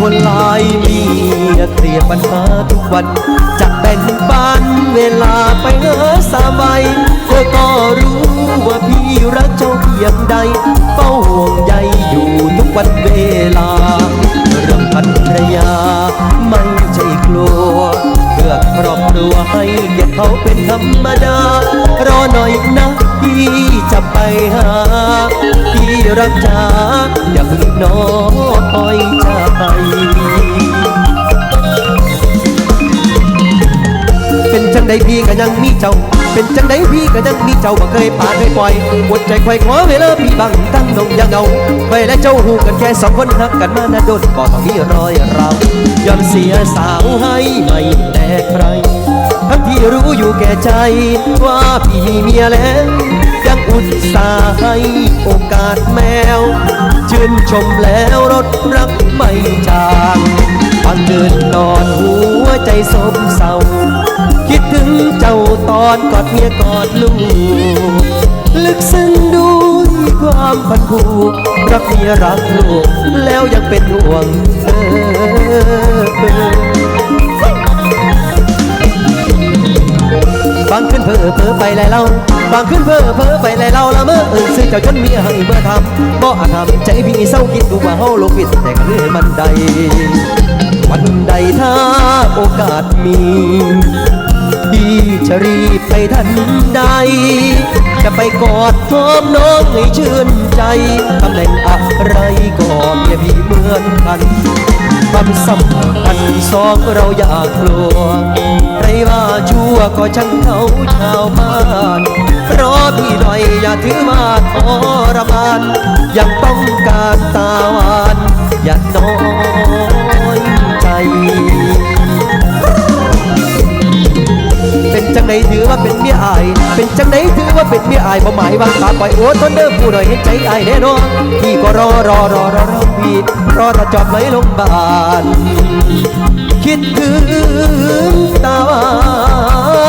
คนลายมีเครียดปัญหาทุกวันจะแบ่งปันเวลาไปเออสาบายเธอก็รู้ว่าพี่รักเจ้าเพียงใดเฝ้าห่วงใยอยู่ทุกวันเวลาเรื่องพันรยาไม่ใช่กลัว พื่อครอบครัวให้เกียรติเขาเป็นธรรมดา รอหน่อยนะพี่จะไปหา พี่รักจ๋าอย่าเพึ่งน้อยใจ เป็นจังใดพี่ก็ยังมีเจ้า เป็นจังใดพี่ก็ยังมีเจ้าบ่เคยปาดเคยปล่อยหมดใจไขว่คว้าเวลาพี่บังตั้งนงยังเงาไปและเจ้าหูกันแค่สองคนหักกันมานาดนก็ต้องมีรอยเรายอมเสียสาวให้ไม่แต่ใครทั้งที่รู้อยู่แก่ใจว่าพี่เมียแล้วยังอุตส่าห์ให้โอกาสแมว ชื่นชมแล้วรถรักไม่จางฟังเดินนอนหัวใจสมเศร้า คิดถึงเจ้าตอนกอดเมียกอดลูก ลึกซึ้งด้วยความพันผูกรักเมียรักลูก แล้วยังเป็นห่วงเธอบางขึ้นเพ้อเพ้อไปแล้วเล่าบางขึ้นเพ้อเพ้อไปแล้วเล่าละเมื่อเอ่ยซื้อเจ้าจนเมียให้เมื่อทำบ่อาจทำใจพี่เศร้าคิดดูว่าเฮาโลกผิดแต่ก็เรื่องมันใด วันใดถ้าโอกาสมีพี่จะรีบไปทันใด จะไปกอดหอมน้องให้ชื่นใจตำแหน่งอะไรก็เมียพี่เหมือนกันความสัมพันธ์สองเราอยากลัวใครว่าชั่วก็ช่างเขาชาวบ้านรอพี่หน่อยอย่าถือมาทรมานยังต้องการตาหวานอย่าน้อยใจ เป็นจังไหนถือว่าเป็นเมียอาย เป็นจังไหนถือว่าเป็นเมียอายบ่หมายว่าปาปล่อยโอ้ทนเด้อผู้หน่อยเห็นใจอายแน่นอนพี่ก็รอรอรอรอรอพี่รอถ้าจอบไหลลงบานคิดถึงตาหว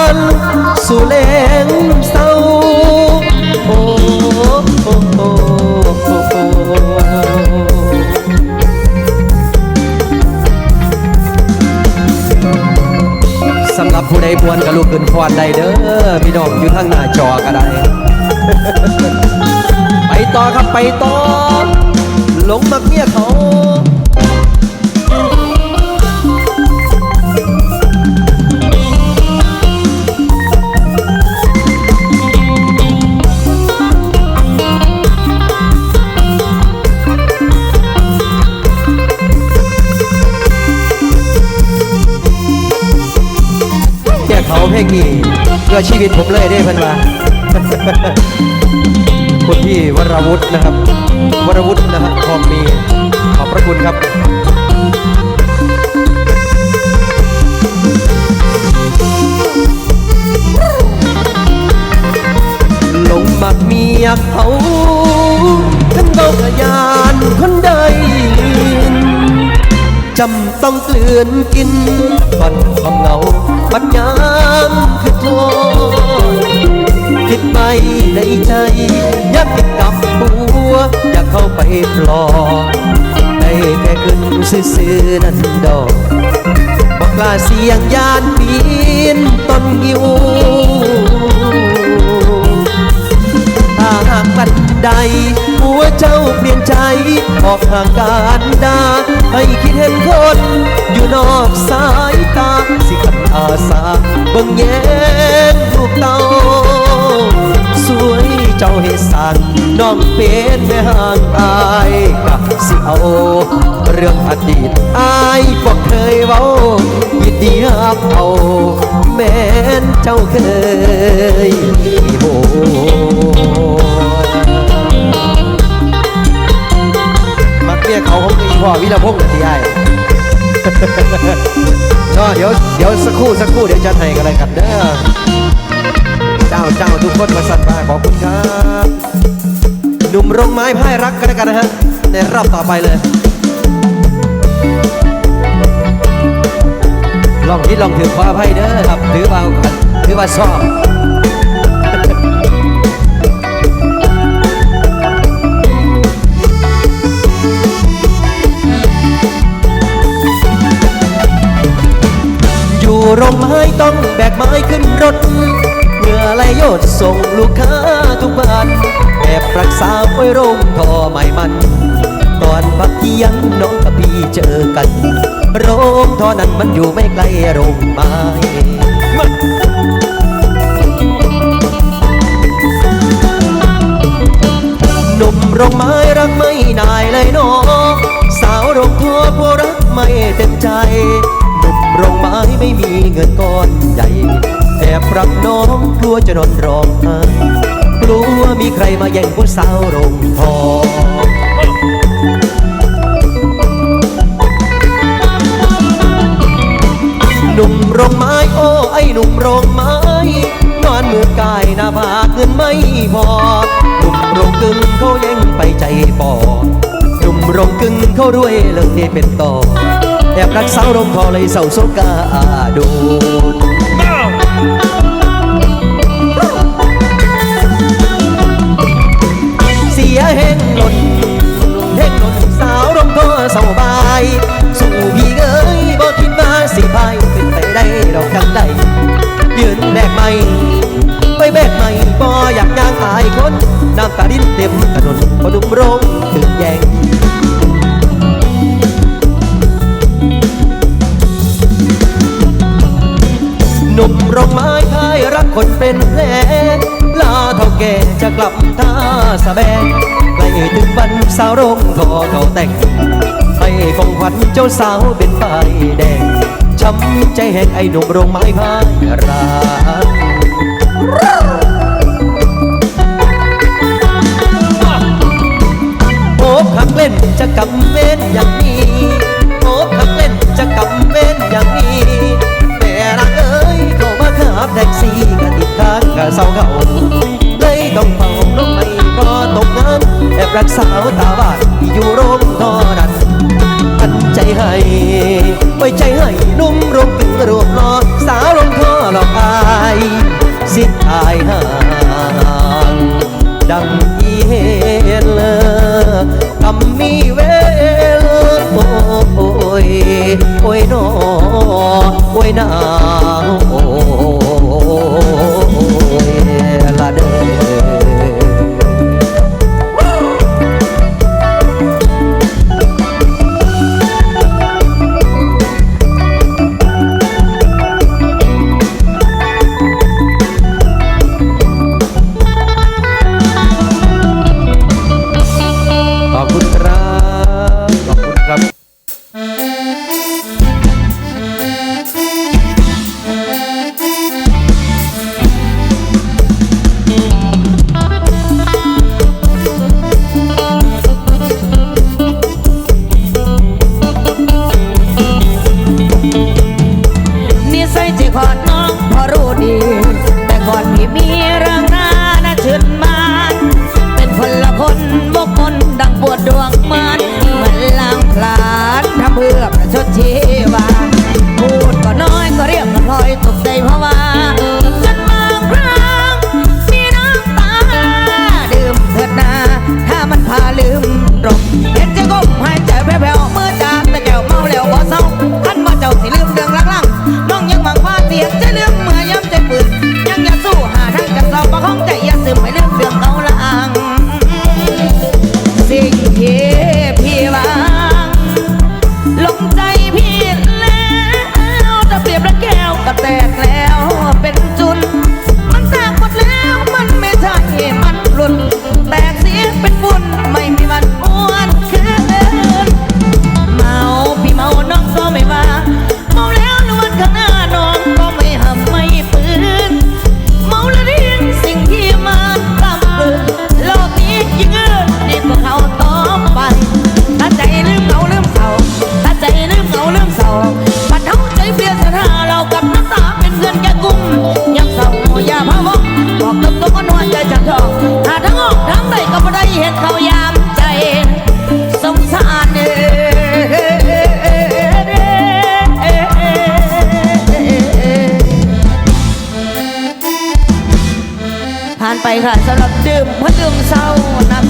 านสู่แลงเศร้าโอ้โอ้ สำหรับผู้ใดพวนกับลูกขึ้นฟอนได้เด้อพี่น้องอยู่ทางหน้าจอก็ได้ ไปต่อครับไปต่อหลงมักเมียเขา เพลงนี้เพื่อชีวิตผมเลยได้พิ่นว่าคุณพี่วรวุฒินะครับ วรวุฒินะครับทองมี ขอบพระคุณครับลงมักเมียเขาขันเบากะยานคนใดลืนจำต้องกลืนกินก่อนความเหงา ปัญญามคือโทษคิดไปในใจอยากติดกับหัว อยากเข้าไปปลอบได้แค่ขึ้นซื่อๆนั่นดอกบอกลาเสียงยานปีนต้นยิวาหากบันใดหัวเจ้าเปลี่ยนใจ ออกห่างการดาให้คิดเห็นคน อยู่นอกสายตา สิขันอาสาเบิ่งแย้งลูกเต้าสวยเจ้าให้สั่นน้องเป็นแม่ห่างอายกับสิเอาเรื่องอดีตอายบอกเคยเว้ายินดีรับเอาแม้นเจ้าเคยโห มักเมียเขาของอีพ่อวิรพงษ์น่ะที่ไอ้เนาะเดี๋ยวเดี๋ยวสักครู่สักครู่เดี๋ยวจะให้กันเลยกันเด้อเจ้าเจ้าทุกคนมาสั่นมาขอบคุณครับหนุ่มรงไม้พ่ายรักกันแล้วกันนะฮะในรอบต่อไปเลยลองคิดลองถือขออภัยเด้อครับถือว่าถือว่าชอบ รงไม้ต้องแบกไม้ขึ้นรถเหงื่อไหลโยดส่งลูกค้าทุกบ้านแอบรักษาไว้โรงทอใหม่มันตอนพักเที่ยงน้องกับพี่เจอกันโรงทอนั้นมันอยู่ไม่ไกลโรงไม้หนุ่มโรงไม้รักไม่นายเลยน้องสาวโรงทัวผู้รักไม่เต็มใจ โรงไม้ไม่มีเงินก้อนใหญ่แอบรักน้องกลัวจะนอนร้องไห้กลัวมีใครมาแย่งผู้สาวโรงทองหนุ่มโรงไม้โอ้ไอ้หนุ่มโรงไม้นอนมือกายหน้าผากเงินไม่พอหนุ่มโรงกึ่งเขาแย่งไปใจปอหนุ่มโรงกึ่งเขารวยเลิกเทเป็นต่อ แอบรักสาวโร เจ้าสาวเป็นใบแดง ช้ำใจแหกไอ้หนุ่มโรงไม้พายรักโอบขักเล่นจะกำเว้นอย่างนี้โอบขักเล่นจะกำเว้นอย่างนี้แม่รักเอ้ยเข้ามาขับแท็กซี่กันติดทางกะเศร้าเขาเลยต้องเฝ้าน้องไม่พอตกงานแอบรักสาวตาบาด อ้ยโอ้ยนอโอ้ยนา จะลืมเมื่อยามใจปืนยังจะสู้หาทางกับเราประคองใจ ค่ะสำหรับดื่มเพื่อดื่มเศร้านะ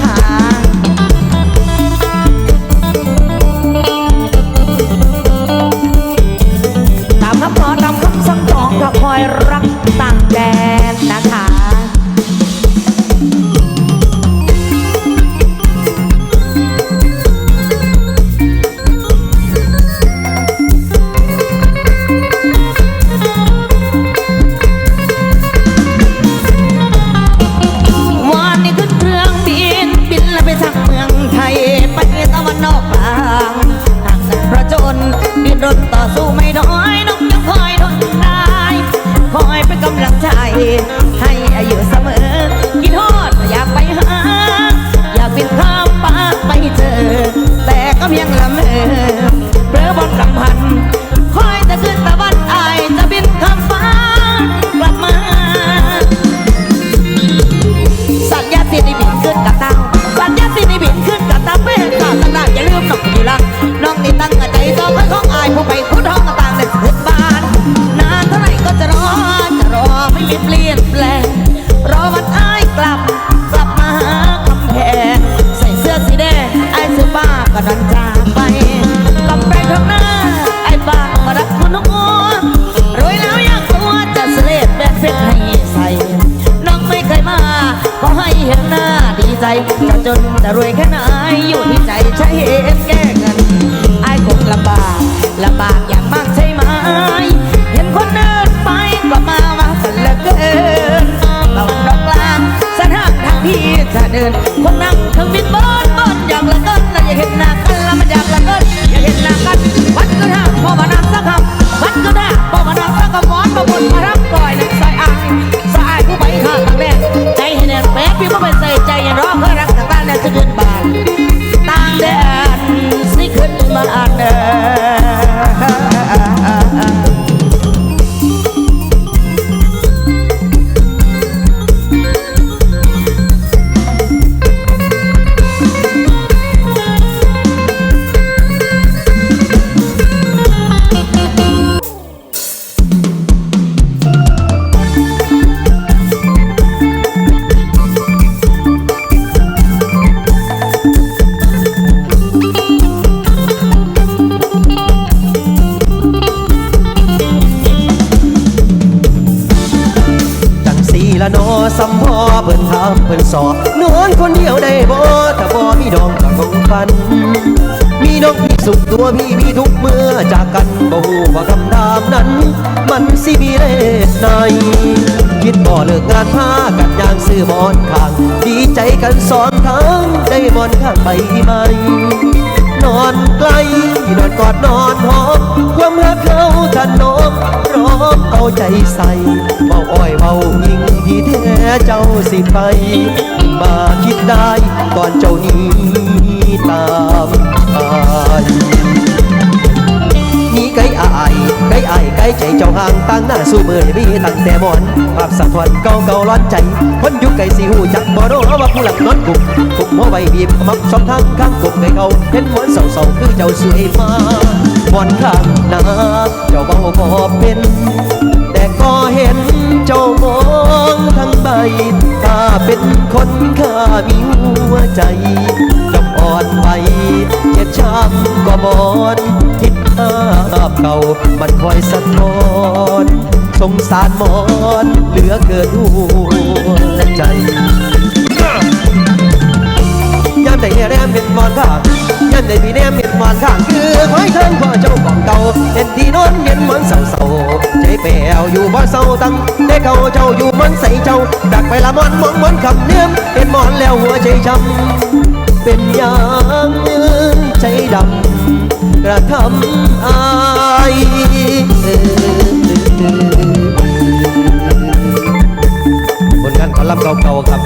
สัมพอเพิ่นถามเพิ่นสอบนอนคนเดียวได้บ่ถ้าบ่มีดองก็คงฟัน มีน้องพี่สุขตัวพี่มีทุกเมื่อจากกันบ่ฮู้ว่าคำถามนั้น มันสิมีเลสในคิดบ่เลิกงานพากันย่างซื้อหมอนข้าง ดีใจกันสองทั้งได้หมอนข้างใบใหม่นอนไกล นอนกอดนอนหอมความรักเขาทันนมพร้อมเอาใจใส่เบาอ้อยเบายิงที่แท้เจ้าสิไป มาคิดได้ตอนเจ้านี้ตามไป ไก่อายไก่อายไก่ใจเจ้าห่างตั้งหน้าสู้มือให้มีตั้งแต่หมอนภาพสะท้อนเก่าเก่าร้อนใจคนยุคไก่สีหูจักบ่โดว่าผู้หลักนอนกุกกุกหัวไว้บีบมักสองทางข้างกุกไก่เขาเห็นหมอนเศร้าคือเจ้าสวยมาหมอนข้างหน้าเจ้าเบาพอเป็น แต่ก็เห็นเจ้ามองทั้งใบถ้าเป็นคนข้ามีหัวใจจบอ่อนไปเจ็บช้ำก็บอนคิด ภาพเก่ามันคอยสะท้อนสงสารหมอนเหลือเกินหัวใจยามใดแนมเห็นมอนข้างยามใดพี่แนมเห็นมอนข้างคือคอยข้างพ่อเจ้าของเก่าเห็นที่นอนเห็นมอนเศร้าเศร้าๆใจแปวอยู่บ่เศร้าตั้งได้เขาเจ้าอยู่มอนใส่เจ้าดักไปละมอนมองมอนคำเนียมเห็นมอนแล้วหัวใจช้ำ เป็นอย่างใจดำกระทำอายผลงานขอลำเก่าๆครับ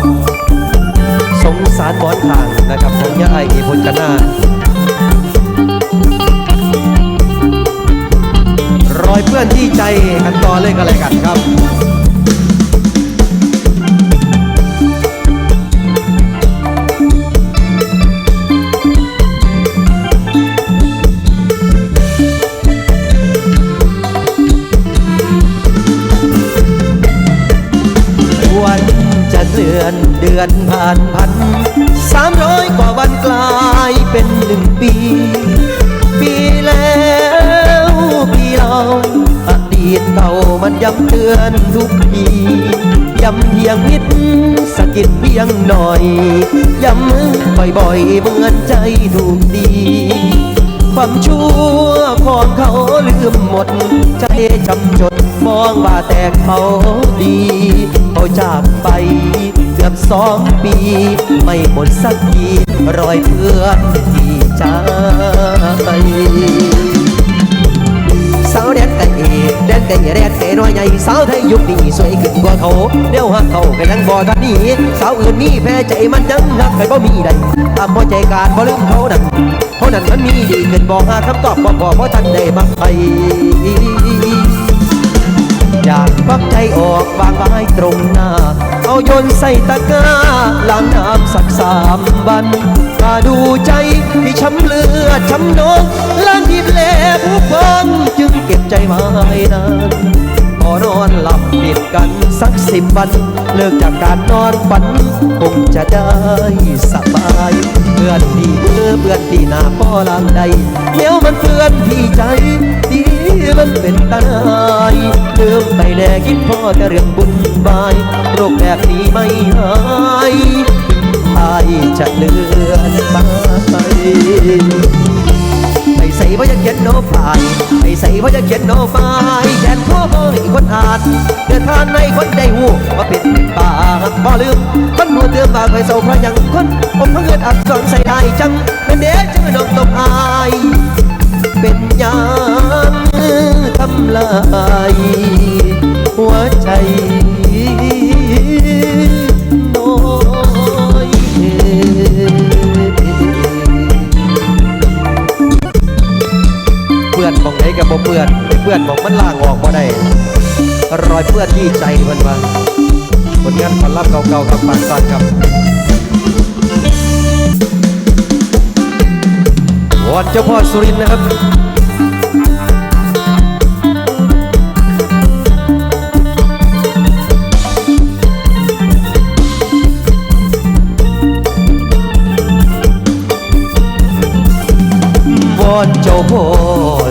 สงสารหมอนทางนะครับของยาไอเอพลกนาถรอยเพื่อนที่ใจกันต่อเลยกันเลยกันครับ ดือนผ่านพันสามร้อยกว่าวันกลายเป็นหนึ่งปี ปีแล้วปีเราอดีตเก่ามันย้ำเตือนทุกทีย้ำเพียงนิดสะกิดเพียงหน่อย ย้ำบ่อยๆเหมือนใจถูกดีความชั่วของเขาลืมหมด ใจจำจดมองว่าแต่เขาดีเขาจากไป กือบสองปี ไม่หมดสักทีรอยเพื่อนที่ใจสาวแดนไก่แดนไก่แดนไก่น้อยใหญ่สาวไทยยุคนี้สวยขึ้นกว่าเขาเดี๋ยวหักเขาก็ยังบ่ทันนี้สาวอื่นมีแพ้ใจมันยังหักใครบ่มีใดตามบ่ใจการบ่ลืมเขานั่นเขานั่นมันมีดีขึ้นบ่หาคำตอบบ่พอเพราะทันได้มักไปอยากควักใจออกวางไว้ตรงหน้า เอายนใส่ตะกร้าล้างน้ำสักสามวันมาดูใจที่ช้ำเลือดช้ำนองล้างดินแลผู้ฟังจึงเก็บใจไว้นานพอนอนหลับติดกันสักสิบวัน เลิกจากการนอนฝันคงจะได้สบายเพื่อนที่เพื่อเพื่อนที่หน้าพ่อลางใดเดี๋ยวมันเพื่อนที่ใจดี มันเป็นตายลืมไปแน่คิดพ่อแต่เรื่องบุญบายโรคแบบนี้ไม่หายอายจะเลือนตายไม่ใส่พราะอยากเขียนโนฝ่ายไม่ใส่พราะอยากเขียนโนฝ่ายแขนพ่อพ่อให้คนอานเดินทางในคนได้หูว่าเป็นป่าบ่ลืมคนหัวเตือมบากไปเศร้าเพราะยังคนผมพังเงินอักษรใส่ได้จังเป็นเด็กจื่อน้องตกอาย เป็นยามทำลายหัวใจน้อยเปื่อนมองไหนกับบ่เปื่อนเปื่อนมองมันล่างออกบ่ได้รอยเปื้อนที่ใจเพิ่นว่าผลงานฝันรับเก่าๆครับปานซ่อนครับ วอนเจ้าพ่อสุรินนะครับ วอนเจ้าพ่อ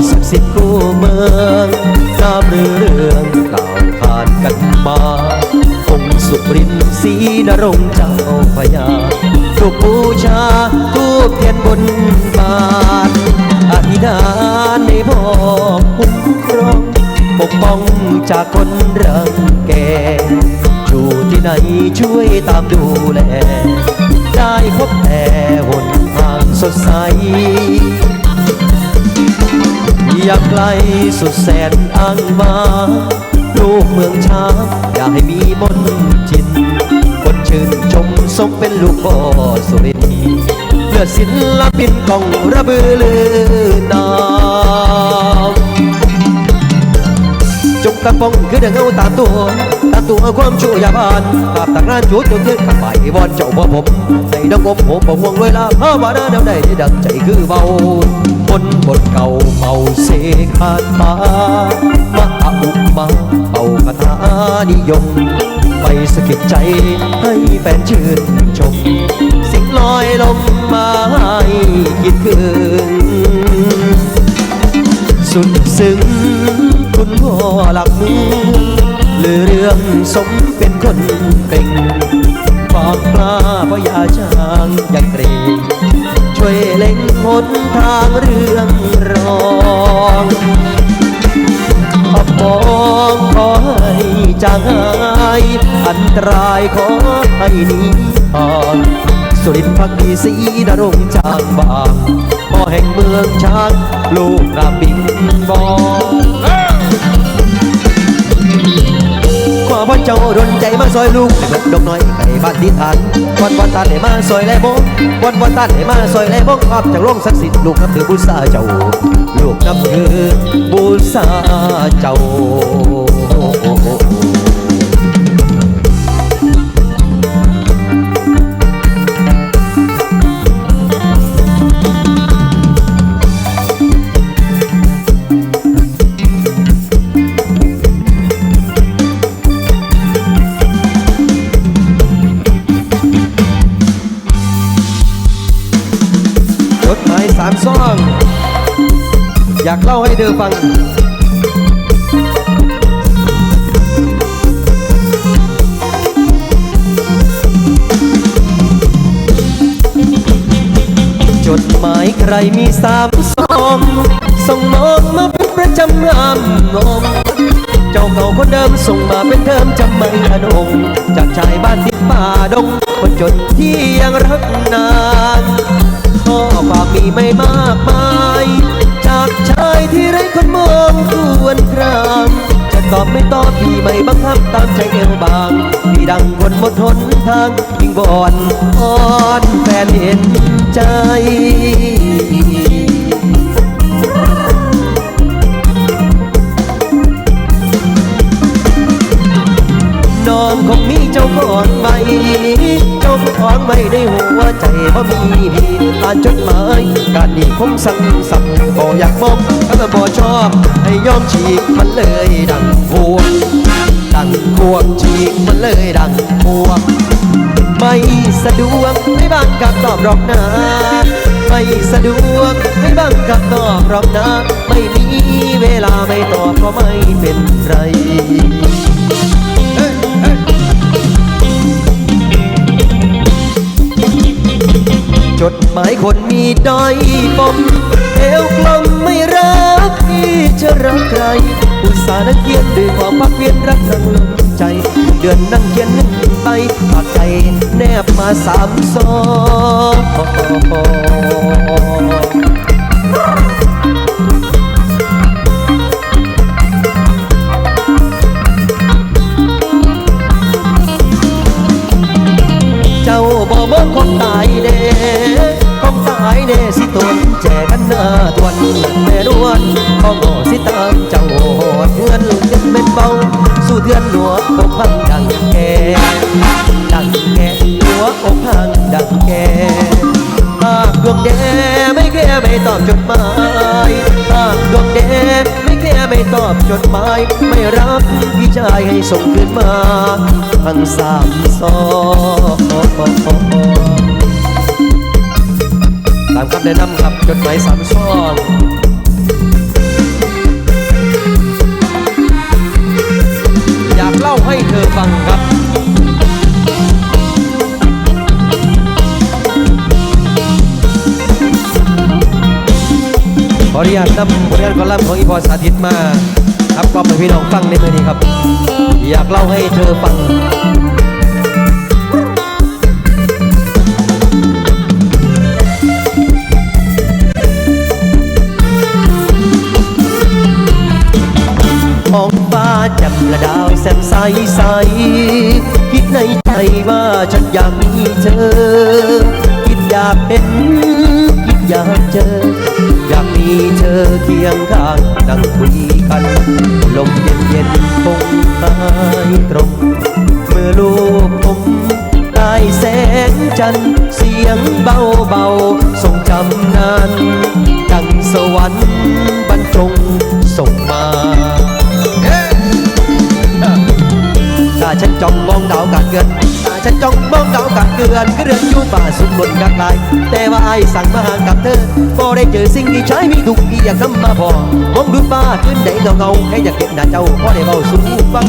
ศักดิ์สิทธิ์คู่เมืองน้ำเรื่องกล่าวขานกันมาองค์สุรินทร์ศรีนรงเจ้าพญา ถูกบูชาทูบเทียนบนบานอธิษฐานในพ่อคุ้มครองปกป้องจากคนรังแกอยู่ที่ไหนช่วยตามดูแล ได้พบแต่หนทางสดใส อยากไกลสุดแสนอ้างมาลูกเมืองช้างอย่าให้มีมนจิน คนชื่นชมสมเป็นลูกพ่อสุรินทร์เลือศิลปินกองระบือลือนามจงกระป้องคือเดือเงาตามตัวตามตัวความชั่วยาบานภาพต่างร้านจุดจนเกิดขับไปวอนเจ้าบ่ผมใส่ดอกผมผมบ่ห่วงเลยละภาวนาแนวใดที่ดังใจคือเบาบนบทเก่าเป่าเสกคาตามหาอุมาเป่าคาถานิยม ไปสะกิดใจให้แฟนชื่นชม สิ่งลอยลมมาให้คิดถึงสุดซึ้งคุณพ่อหลักเมืองหรือเรื่องสมเป็นคนเก่งบอกกล้าเพราะอยาจางอย่าเกรงช่วยเล็งหนทางเรื่องรองขอบมองขอให้จางหา ย อันตรายขอให้หนีห่างสุรินทร์พักดีสีนรงจางบางพ่อแห่งเมืองช้างลูกนาบินบองขอพ่อเจ้าดนใจมาซอยลูกให้เบิดดอกน้อยไก่บ้านทิฐานวันวันตานให้มาซอยแลบงวันวันตานให้มาซอยแลบงออกจากโรงศักดิ์สิทธิ์ลูกนับถือบูชาเจ้า ลูกนับถือบูชาเจ้า อฟังจดหมายใครมีสามสองส่งมองมาเป็นประจำงามนมเจ้าเก่าคนเดิมส่งมาเป็นเดิมจำไม่อนงจากชายบ้านติดป่าดงคนจนที่ยังรักนาน ข้อความมีไม่มากมาย จากชายที่ไร้คนมองควรครางจะตอบไม่ตอบพี่ไม่บังคับตามใจเอวบางพี่ดังคนหมดทนทางยิงบอนอ้อนแฟนเห็นใจ เจ้าของใหม่เจ้าของไม่ได้หัวใจเพราะมีพี่อ่าจดหมายการนี้คงสั่งสับบ่อยากมองถ้าบ่ชอบ ให้ยอมฉีกมันเลยดังพวงดังพวงฉีกมันเลยดังพวงไม่สะดวกไม่บังกับตอบรอกนะไม่สะดวกไม่บังกับตอบรอกนะไม่มีเวลาไม่ตอบก็ไม่เป็นไร จดหมายคนมีด้อยปมเอวกลมไม่รักที่จะรักใครอุตส่าห์นั่งเขียนด้วยความพักเพียนรักนั่งลงใจ เดือนนั่งเขียนหนึ่งไปปากใจแนบมาสามซอ เจ้าบ่องคนตายแน่คงตายแน่สิตนแจกันหน้าตวนแม่นวลข้องอสิตามเจ้าหอดเพื่อนยังเป็นเบา สู้เทือนหัวอกพังดังแกดังแกหัวอกพังดังแกหากดวงแดไม่แค่ไม่ตอบจดหมายหากดวงแดไม่แค่ไม่ตอบจดหมายไม่รับพี่ายให้ส่งคืนมาทั้งสามซองตามคำแนะนำครับจดหมายสามซองอยากเล่าให้เธอฟังครับขออนุญาตนำผลงานกอลัมน์ของอีพอสาธิตมา ครับกล่อมให้พี่น้องฟังในมือนี้ครับ อยากเล่าให้เธอฟังองฟ้าจ่มและดาวแสมใสใสคิดในใจว่าฉันอยากมีเธอ คิดอยากเป็น อยากเจอ อยากมีเธอเคียงข้างนั่งคุยกัน ลมเย็นเย็นๆคงหายตรง เมื่อลูกผมได้แสงจันทร์เสียงเบาเบาๆทรงจำนานดังสวรรค์บรรจงส่งมาถ้าฉันจ้องมองดาวกาดเกินถ้า ฉันจ้องมองดากาดเกินก็เรือนอยู่ป่าสุขบนกักลาย แต่ว่าไอ้สั่งมาหากับเธอบ่ได้เจอสิ่งที่ใช้มีทุกที่อยากนำมาพอมองดูฟ้าขึ้นได้เงาเงาให้อยากเห็นหน้าเจ้าพอได้เบาสู่ฟัง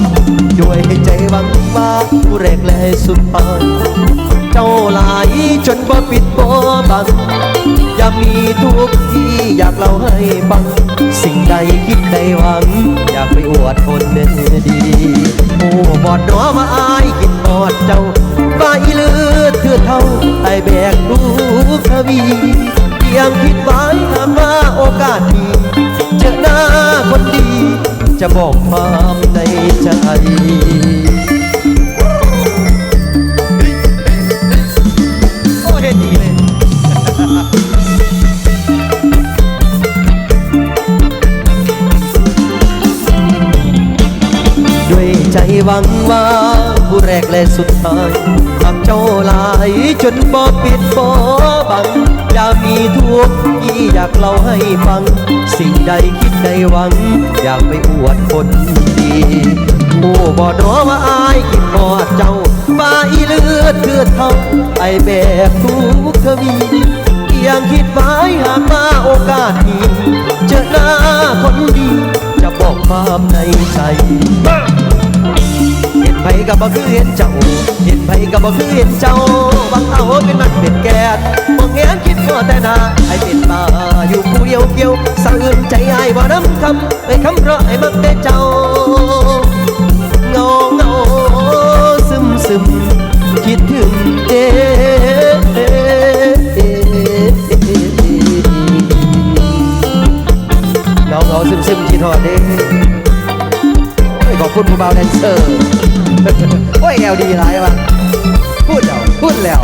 ด้วยให้ใจวังว่าผู้แรกและสุดท้ายเจ้าหลายจนบ่ปิดบ่บังอยากมีทุกที่อยากเล่าให้ฟัง สิ่งใดคิดใดหวัง อยากไปอวดคนเด่นดี โอ้บอดหนอมาอายกินบอดเจ้า ไอแบกลูกวีเพียงคิดไว้หากว่าโอกาสดีเจอหน้าคนดี จะบอกความในใจด้วยใจหวังว่าผู้แรกและสุดท้าย ทำเจ้าหลายจนบ่ปิดบ่บัง อย่ามีทุกข์ที่อยากเล่าให้ฟัง สิ่งใดคิดใดหวัง อยากไปอวดคนดีโอ้บ่ดอว่าอายคิดบอดเจ้าฟ้าอีเลือดเลือดเท่าไอแบกทุกข์ทวีเพียังคิดไว้หากมาโอกาสนี้เจอหน้าคนดี จะบอกความในใจ ก็บ่คือเห็นเจ้า เห็นไผก็บ่คือเห็นเจ้าบังเอาเป็นมันเป็นแกดมองแงนคิดว่าแต่หนาไอเป็นบ้าอยู่ผู้เดียวเกี่ยวสะอื่นใจไอ้ายบ่น้ำคำไอ้คำเพราะไอ้มักแต่เจ้าเงาเงาซึมซึมคิดถึงเอ๊เงาเงาซึมซึมคิดฮอดเด้โอ้ขอบคุณผู้บ่าวแดนเซอร์ โอ้ยแอลดีไรวะพูดแล้วพูดแล้ว